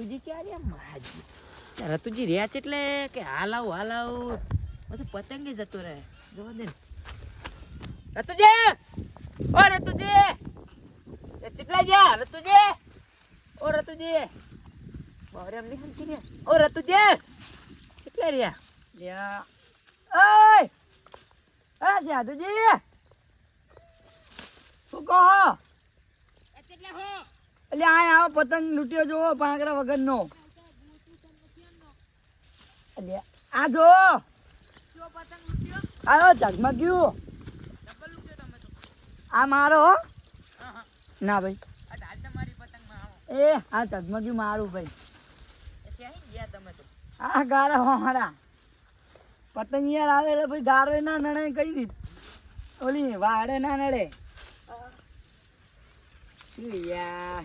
રતુજી ક્યાં માજી ત્યાં રતુજી રહ્યા છે એટલે કે હાલ આવું હાલ આવું પછી પતંગે જતો રહે. જોવા દે રતુજી! ઓ રતુજી! એ ચીટલા જા રતુજી! ઓ રતુજી! બહાર એમ નહીં હલતી રહ્યા? ઓ રતુજી! કેટલા રહ્યા? લ્યા. ઓય! આ સાધુજી શું કહો? એટલે આ આવો પતંગ લૂંટ્યો જોવો પાંકડા વગરનો. એટલે આ જો આયો ઝગમગ્યું. આ મારો? ના ભાઈ. એ, આ ઝગમગ્યું મારું ભાઈ. આ ગારા હોહરા પતંગ યાર આવે એટલે ભાઈ ગારો ના નડે કઈ રીત ઓલી વાડે ના નડે. યાર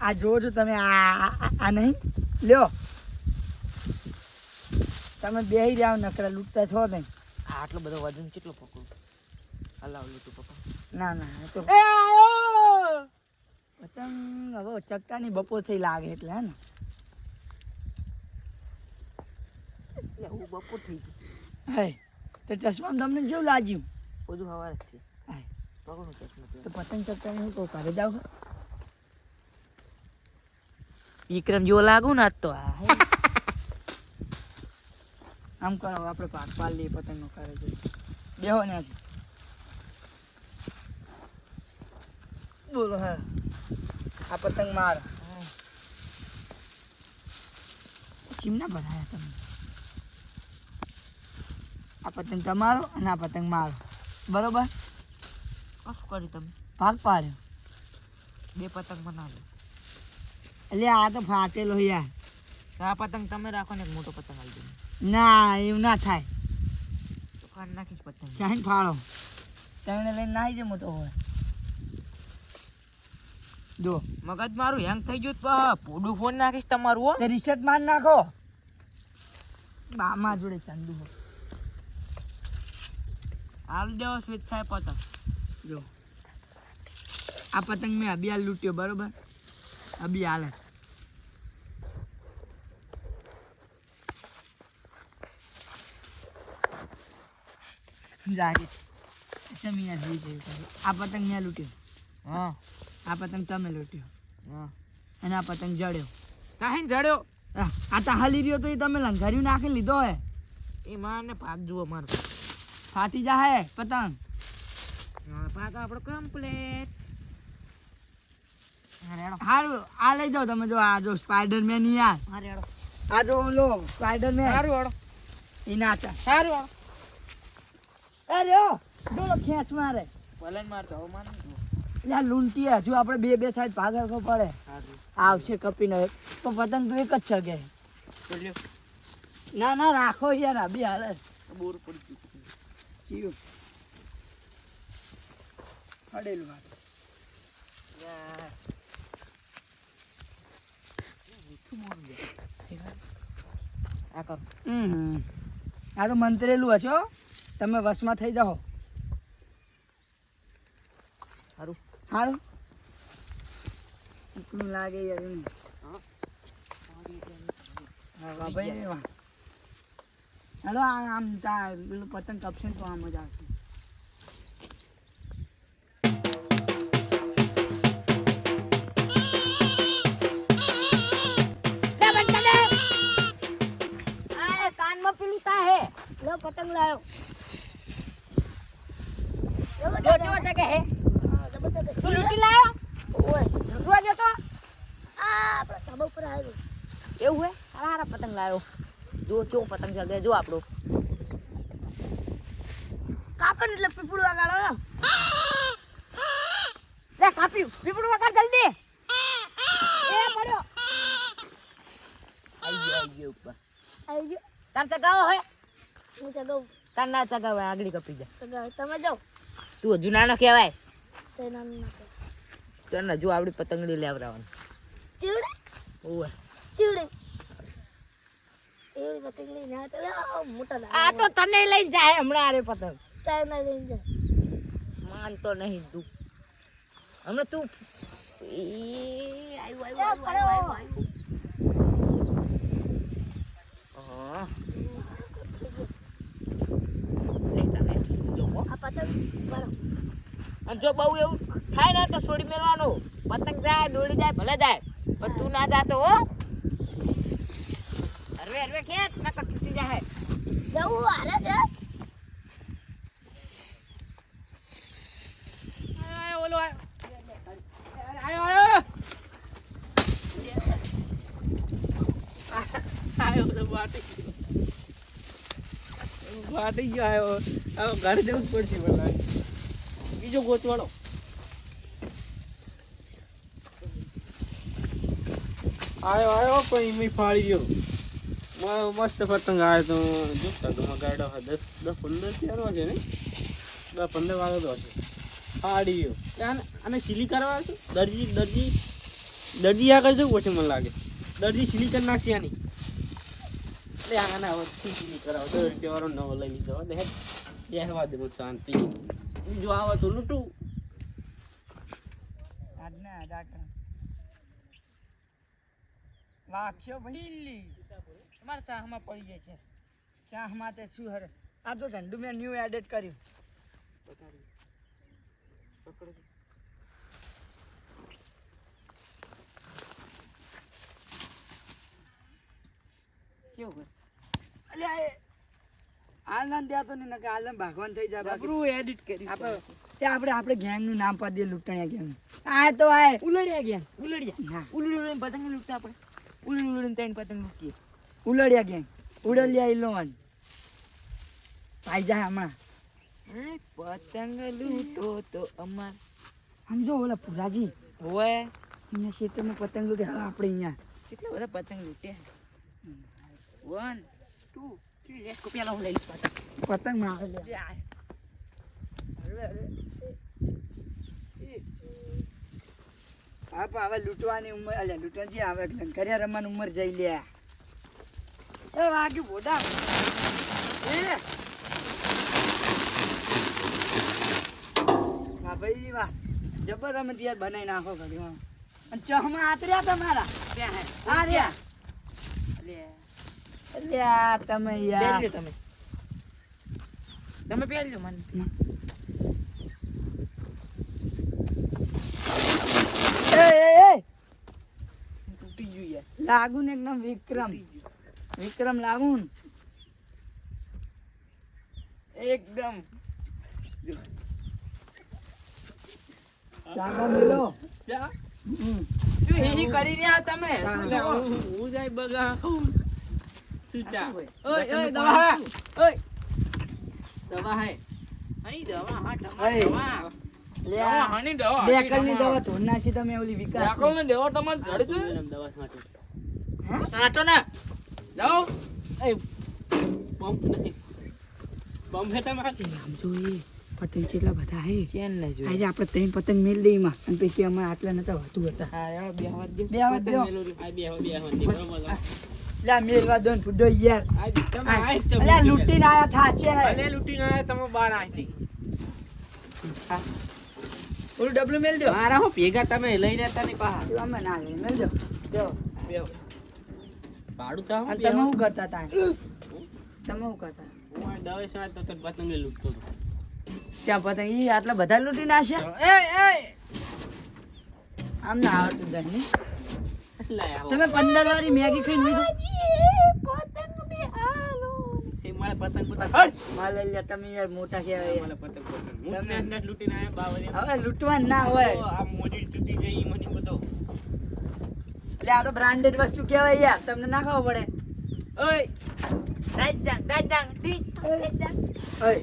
આ- જોજો તમે આ આ- નહીં? લ્યો. તમે બેહી રહ્યા નકરા લૂંટતા છો નહીં. આટલો બધો વજન કેટલો પકડું? હલાવ લૂંટું પપ્પા. ના ના એ તો પતંગ હવે ચક્કાની બપોર થઈ લાગે એટલે હે ને? હું બપોર થઈ ગયું. હે તો ચશ્મા તમને જેવું લાગ્યું? બધું હવાર છે. હાય. પકડું ચશ્મા તો પતંગ ચક્કાની હું કહું ઘરે જાવ વિક્રમ જેવો લાગુ ને આજ તો આ, હે. આમ કરો, આપણે પાક પાડ લઈએ, પતંગનો કરે છે બેહો ને બોલો, હા. આ પતંગ માર. ચીમના બનાવ્યા તમે? આ પતંગ તમારો અને આ પતંગ મારો. બરોબર? આ શું કર્યું તમે. ભાગ પાડ્યો. બે પતંગ બનાવ્યો એટલે આ તો ફાટેલો યાર. આ પતંગ તમે રાખો ને એક મોટો પતંગ આવી દો ના એવું ના થાય. તો કાઢ નાખીશ પતંગ ચાઈન ફાળો. તમને લઈને નાહી જમો તો હોય જો. મગજ મારું હેંગ થઈ ગયું તો પોડું ફોન નાખીશ તમારું હો. તે રિસેટ માર નાખો. મામા જોડે ચાંદુ હો. હાલ દેવો સ્વેચ્છાએ પતંગ. જો. આ પતંગ મેં અબિયાલ લૂંટ્યો બરોબર? જાગે લઈ જઈ આ પતંગ મેં લૂંટ્યો. હા. આ પતંગ તમે લૂંટ્યો. હા. અને આ પતંગ જડ્યો. કાહીન જડ્યો? આ તા હાલી રહ્યો તો એ તમે લંઘાર્યું નાખી લીધો હે. એ માને ભાગ જુઓ મારો. ફાટી જાહે પતંગ. હા, ભાગ આપણો કમ્પ્લીટ હારું આ લઈ જાઓ તમે જો આ જો સ્પાઈડરમેન યાર હારે આ જો લો સ્પાઈડરમેન. સારું વાળો એ નાચા. સારું હેડો અરે ઓ જો લો ખેંચ મારે. ભલે ને મારતો જુઓ. એટલે આ લૂંટી હજુ આપણે બે બે સાઈડ ભાગ રાખવો પડે. આવશે કપીને તો પતંગ તો એક જ છગે ના ના રાખો યાર આ બે હાલે. બોર પડી ગયું. ચીયું હડેલું વાત યાર. આ કરો આ તો મંતરેલું હશો તમે વશમાં થઈ જાઓ. સારું સારું લાગે યાર હા, ભાઈ. હેલો આમ આમ તા પેલું પતંગ કપશે તો આમ મજા આવશે. લો પતંગ લાયો. જો જો જગે હે. તું લૂંટી લાયો? લૂંટવા જતો ધાબા ઉપર આવ્યો. એવું હે? હારા હારા પતંગ લાયો. જો જો પતંગ જગે જો આપણો. કાપડ એટલે પીપળું વગાડો ને લે કાપ્યું પીપળું વગાડ જલ્દી. એ પડ્યો. આઈ ગયો આઈ ગયો ઉપર. આવી ગયો તાર ચગાવો હે. હું ચગાવું. તાર ચગાવાય આગળી કપી જાય ચગાવ. તમે જાઓ. તું હજુ નાનો કહેવાય. તે નાનો ના કહેવાય. આવડી પતંગડી લેવડાવવાની. ચીવડે? ઓવે. ચીવડે. એવડી પતંગડી મોટા આ તો તને લઈ જાય હમણાં આરે પતંગ. ચાર ના લઈ જાય. માનતો નહીં તું. હમણાં તું એ આવ્યું આવ્યું આવ્યું પતંગ અને જો બહુ એવું થાય ને તો છોડી મેળવાનું. પતંગ જાય દોડી જાય ભલે જાય. પણ તું ના જાતો હો. હરવે હરવે ખેત ના તૂટી જાય. જવું હાલે છે. આય, ઓલો આયો, આયો. આયો તો બાટી ગયો આયો. હવે ઘરે જવું જ પડશે લાગે. બીજો ગોતવાળો. આયો આયો, પણ એમ ફાળી ગયો. મસ્ત પતંગ આવ્યો તો. જોતા તો ગાડો દસ દસ પંદર ત્યારનો છે ને? દસ પંદર વાળો તો હશે. ફાડી ગયો. આને સિલી કરવા છે? દરજી દરજી. દરજી આગળ જવું પડશે મને લાગે. દરજી સિલી કરી નાખશે આની. એટલે આના સિલી કરાવો દસ વાળો નવો લઈ લીધો. બેસવા દે મને શાંતિ. બીજો આવે તો લૂંટું. આજના ડાકણ વાગશો ભાઈ? તમારા ચાહમાં પડી જાય છે. ચાહ માટે શું હરે? આ તો ઠંડુ મેં ન્યૂ એડિટ કર્યું. કેવું અલ્યા આનંદ ત્યાં તો નહીં નકર આલમ ભાગવાન થઈ જાય બાકી. એડિટ કરી આપણે આપણે આપણે ગેંગનું નામ પાડી લૂંટણિયા ગેંગ આ તો આય ઉલડિયા ગેંગ ઉલડિયા. ઉલડિયા પતંગ લૂંટતા આપણે. ઉલડ ઉલડ ત્રણ પતંગ લૂંટીએ. ઉલડિયા ગેંગ ઉડલિયા ઇલોન ભાઈ જાય હમણાં. પતંગ લૂંટો તો અમાર. સમજો ઓલા પુરાજી. હોય અહીંયા ક્ષેત્રમાં પતંગ લૂંટે આપણે અહીંયા. કેટલા બધા પતંગ લૂંટ્યા? વન ટુ પેલા હું લઈ પતંગ હવે લૂંટવાની ઉંમર અલ્યા લૂંટણ આવે રમવાની ઉંમર જઈ લે એ વાગ્યું બોડા એ વાહ ભાઈ વાહ જબર રમત યાર બનાવી નાખો ઘડી અને ચહમાં આતર્યા તમારા અલ્યા. અલ્યા તમે યાર. તમે. તમે પહેરજો મને. એ એ એ. તૂટી ગયું યાર. લાગુ ને એકદમ વિક્રમ. વિક્રમ લાગુ ને એકદમ મેલો. શું કરી રહ્યા તમે? હું જાય બગા. શું ચા શું હોય? ઓય ઓય દવા ઓય દવા હે હની દવા હા દવા દવા હની દવા દવા તમે ઓલી વિકાસ દવા તમારે દવા સાટો ને જાઓ એ પંપ નથી પંપ હે તમારે આમ જો પતંગ કેટલા બધા હે ચેન ને જો આજે આપણે ત્રણ પતંગ મેલ દઈ માં અને પછી અમારે આટલા નતા વાતું હતા હા બે હાથ દે બે. આ બે બે બરોબર લે મેલવા દો ને ફુડો યાર. તમે આયા તમે બાર આઈ ઓલું ડબલું મેલ દો. મારા હું ભેગા તમે લઈ લેતા નહીં પાહા અમે ના લઈ મેલ દો. ભાડું તો તમે કરતા તા? તમે કરતા? હું આ દવે સાથ તો પતંગે લૂટતો ત્યાં પતંગ ઈ આટલા બધા લૂંટી નાશે એ એ! આમ ના આવડતું આવો તમે પંદર વાળી મેગી ખાઈ લીધું પતંગ બી હાલો એ મારે પતંગ પતંગ હટ! માલ લઈ લ્યા તમે યાર મોટા કહેવાય પતંગ પતંગ હું ને ને લૂંટીને આયા બાવળી હવે લૂંટવાનું ના હોય. આ મોડી તૂટી ગઈ મને બધો. એટલે આ તો બ્રાન્ડેડ વસ્તુ કહેવાય યાર. તમને ના ખાવ પડે? ઓય! રાજાંગ રાજાંગ ડી. ઓય.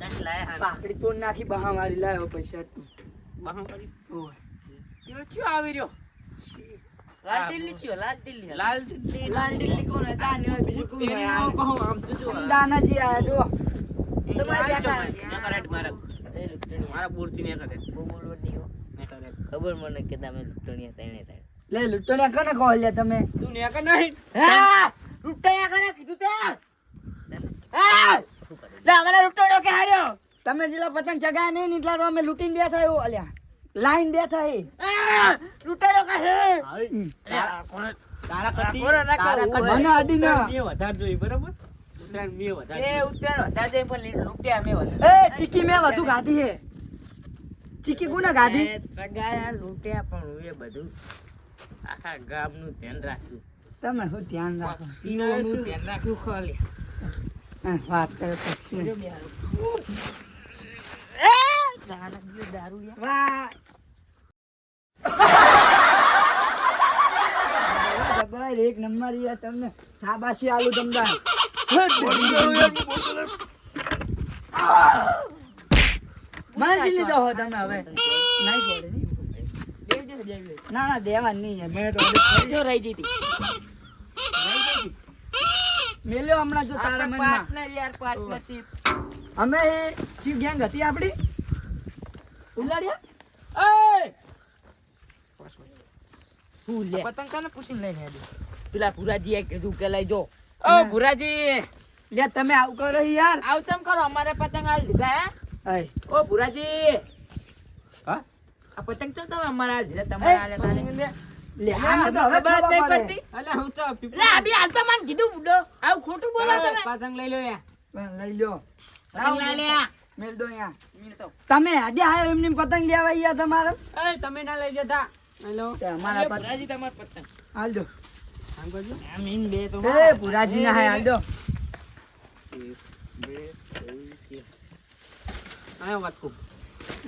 દસ લાય હા પાકડી તોડ નાખી બહા મારી લાયો પૈસા તું. ઓય. એનો આવી રહ્યો? લાલ દિલ્હી ચિયો લાલ દિલ્હી લાલ ટીટી લાલ ડીલી કોણ હે દાની હોય, બીજું કોણ હે? આવો કહો આમ તો જો દાનાજી આયા જો તમારે બેઠા ને કરાટ મારા. મારા પૂરતી ને કરે. બહુ બોલવાની હો. ખબર મને કે તમે લુટણીયા તેણે તેણે લે લૂંટણ્યા કને કહો લે તમે? તું ને કે નહીં. હા! લુટણીયા કને કીધું તે? હા! લે અમારા લુટણીયો કે હાર્યો? તમે જેટલા પતંગ ચગાયા નહીં નીકળ્યા એટલા તો અમે લૂંટીને બેઠા એવું અલ્યા. લાઈન બેઠા એ આ! લુટણીયો કે છે હમ. અરે આ કોને તારા કરતી રાખો ને, રાખો. તારા ઊભો મને અડી ના. ઉત્તરાયણ વધારે જોઈ બરાબર? ઉત્તરાયણ મેં વધારે એ ઉત્તરાયણ વધારે જાય પણ લૂંટ્યા અમે વધારે. એ ચીકી મેં વધુ ગાધી હે. ચીકી ગાધી? સગાયા લૂંટ્યા પણ હું એ બધું આખા ગામનું ધ્યાન રાખ્યું તમે શું ધ્યાન રાખો? પક્ષીઓનું ધ્યાન રાખ્યું ખાલી હા, વાત કરે પક્ષી દારૂ. વાહ જબર એક નંબર યાર તમને શાબાશી આલુ તમને મને લીધો હો તમે હવે નહીં પડે. ના ના દેવા નહીં મેં તો જો રહી જીતી મેલ્યો હમણાં જો તારા મનમાં. અમે ચીફ ગેંગ હતી આપડી ઉલાડ્યા ઓય! આ પતંગ કાને પૂછીને લઈને હેડ્યો? પેલા ભુરાજીએ કીધું કે લઈ જો ઓ. ભુરાજી લે તમે આવું કરો યાર આવ ચમ કરો અમારે પતંગ હાલ દીધા હે. ઓ ભુરાજી હા? આ પતંગ ચમ તમે અમારે હાલ દીધા તમારે હાલે તારે લે આ તો હવે ખબર જ નહીં પડતી અલ્યા હું તો પીપળું- લે આ બી હાલ તો મને કીધું બુડો આવું ખોટું બોલો તમે પતંગ લઈ લો યાર લઈ લ્યો પતંગ લઈ લે. મેલ દો અહીંયા. મીણ તો. તમે આજે આયો એમની પતંગ લેવા ગયા તમારે? એ તમે ના લઈ જતા. હેલો. અમારા પતંગ તમાર પતંગ. હાલ દો. આમ કરજો. આ મીણ બે તો એ પુરાજી ના હાલ દો. આયો વાત ખૂબ.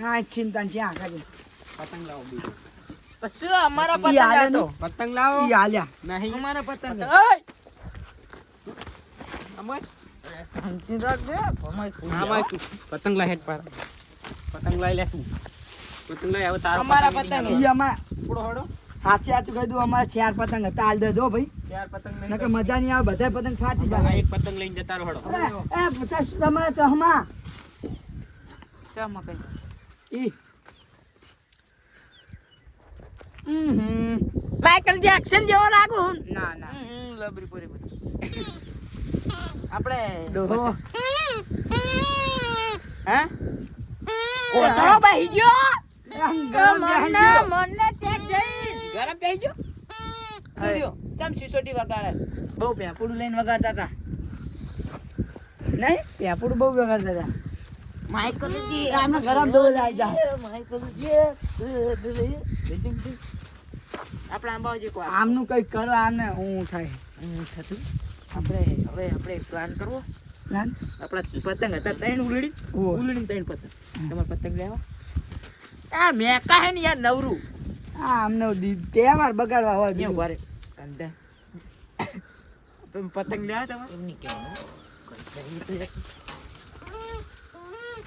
આ ચિંતા છે આખા છે પતંગ લાવો બીજો. પછી અમારા પતંગ હાલે પતંગ લાવો. ઈ હાલ્યા નહીં. અમારા પતંગ. અમય. શાંતિ રાખજે, ભમાઈ ફૂલ આમાં જાઓ. પતંગ લાય હેડ પર પતંગ લાય લે તું પતંગ લાય હવે તારો અમારા પતંગ પતંગ. ઈ અમાર ઉપડો હડો સાચે સાચું કહી દઉં અમારા ચાર પતંગ હતા હાલ દેજો ભાઈ ચાર પતંગ નકર મજા નહીં આવે બધા પતંગ ફાટી જાય એક પતંગ લઈને જતા રહો હડો એ પચાસ તમારા ચહમા ચા મકાઈ. ઈ હમ માઇકલ જેક્સન જેવો લાગુ ના ના હમ, લબરી પૂરી બધી. આપણે ડોહો. હા? કોતરો બેહી ગયો. આમ ગરમ બેહી ગયો. મને ટેક જઈ. ગરમ બેહી ગયો? સૂર્યો ચમ સિસોટી વગાડે? બહુ પેપુડું લઈને વગાડતા હતા નહીં? પેપુડું બહુ વગાડતા હતા માઇકલ જી ગરમ દોર આવી જાય? માઇકલ જી. આપણે અંબાજી કો આમનું કંઈક કરો આમને હું થાય. થતું? આપણે હવે આપણે પ્લાન કરવો. પ્લાન આપણા પતંગ હતા ત્રણ ઉલડી. ઉલડી ત્રણ પતંગ. તમારે પતંગ લેવા? આ મેકા હે ને યાર નવરું. આ આમનો તહેવાર બગાડવા હોય ને ભારે? કંદા તમે પતંગ લેવા તમારે? એમ નહીં કહેવાનું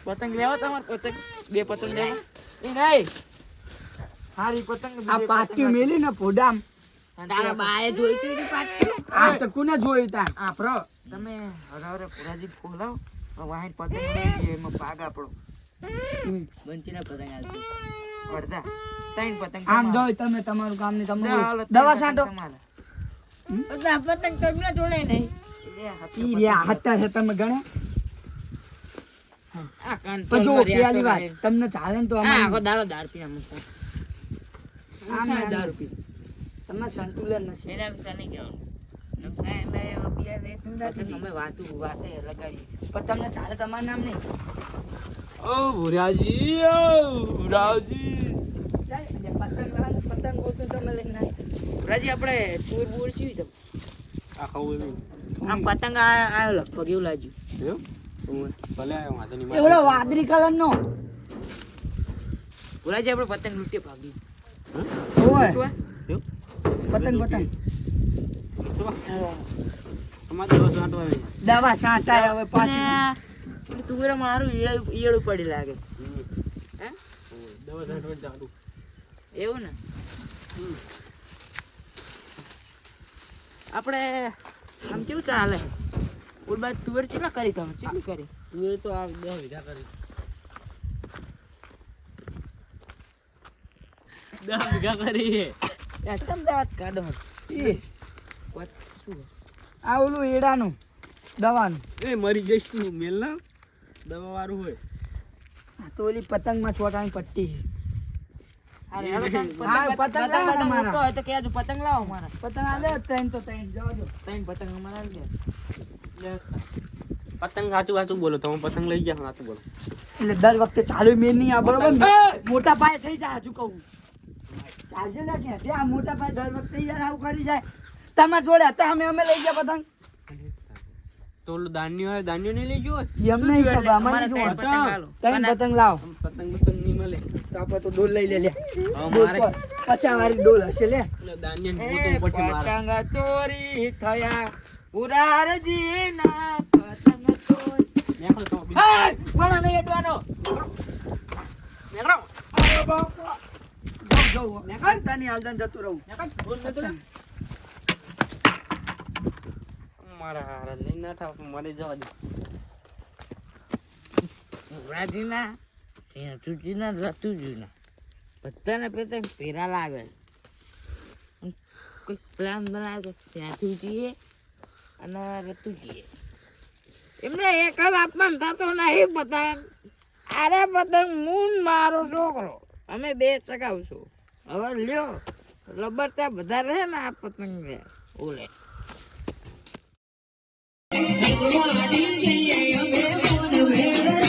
પતંગ લેવા તમારે? પતંગ? બે પતંગ લેવા? એ નહીં. હારી પતંગ આ પાટિયું મેલી ને પોડામ તારા બાએ જોઈ તી એની આ તો કોને જોયું તા આપરો તમે હરાવરે પુરાજી ફોલાવ. વાહીન પતંગ એમાં ભાગ આપણો. બંચીના પતંગ આવશે અડધા. ત્રણ પતંગ આમ જોઈ તમે તમારું કામ નહીં તમે દવા છાંટો. બધા પતંગ તમને જોડે નહીં. ઈ રહ્યા હતા છે તમે ગણે? પણ જો પેલી વાત તમને ચાલે ને તો આ અમારે દારૂ પી આમ દારૂ પી. તમને સંતુલન નથી. એના વિશે નહીં કહેવાનું. નખાય એટલે એવો બિયર રેતું નથી. અમે વાતું વાતે લગાડીએ. પણ તમને ચાલે તમારું નામ નહીં? ઓ ભુરાજી ઓ ભુરાજી પતંગ ગોતું તમે લઈને આય. આપણે ટૂર બૂર છીએ આમ પતંગ આ- આયો લગભગ એવું? લાગ્યું ભલે આવ્યો વાંધો નહીં એ વાદળી કલર નો ભુરાજી આપણે પતંગ નૃત્ય ભાગી. ઓય એવું? પતંગ પતંગ. દવા છાંટાય હવે પાછી. તુવેર મારું ઈયળ પડી લાગે. હે? ચાલુ એવું ને? આપણે આમ કેવું ચાલે? ઓલ બાદ તુવેર કેટલા કરી તમે? કેટલી કરી? તુવેર તો આ દસ વીઘા કરી. દસ વીઘા કરી દાંત કાઢો. એ શું? આ ઓલું એડાનું દવાનું. એ મરી જઈશ તું મેલ ના. દવા વાળું હોય. આ તો ઓલી પતંગમાં ચોટાની પટ્ટી પતંગ પતંગ પતંગ લાવો પતંગ મારા. ઉડતો હોય તો કહેજો પતંગ લાવો મારા. પતંગ આલે ત્રણ તો ત્રણ જવા પતંગ અમારા પતંગ સાચું સાચું બોલો તમે પતંગ લઈ જાઓ સાચું બોલો. એટલે દર વખતે ચાલુ મેં નહીં આ બરોબર? મોટા પાયે થઈ જાય હજુ કહું. ચાલશે ને કે આ મોટા ભાઈ દર વખતે યાર આવું કરી જાય. તમારા જોડે હતા અમે અમે લઈ ગયા પતંગ તો દાન્યો હોય દાન્યો નહીં લઈ ગયો હોય? એમ નહીં ખબર અમારે જો. ત્રણ પતંગ લાવ. પતંગ પતંગ નહીં મળે. તો આપણે તો ડોલ લઈ લે લે અમારે મારે વાળી ડોલ હશે લે. દાન્યને એ ગોતવું મારે. પતંગ ચોરી થયા. ઉરારજી ના પતંગ ચોરી. નીકળો તમે બીજું. હાય! વળો નહીં અડવાનો. નીકળો. જવું નહીં હાલતા જતું રહું. મારા હારા લઈ ના થાવ મારે જવા દે પુરાજીના, સેતુજીના, રતુજીના. બધાને પતંગ પેરા લાગે કોઈ પ્લાન બનાવ્યો સેતુજીએ અને રતુજીએ એમને એક જ થતો નહીં પતંગ અરે પતંગ મૂન મારો છોકરો અમે બે ચગાવશું હવે લ્યો રબર ત્યાં બધા રહે ને આ પતંગ રે ઓલે Thank you.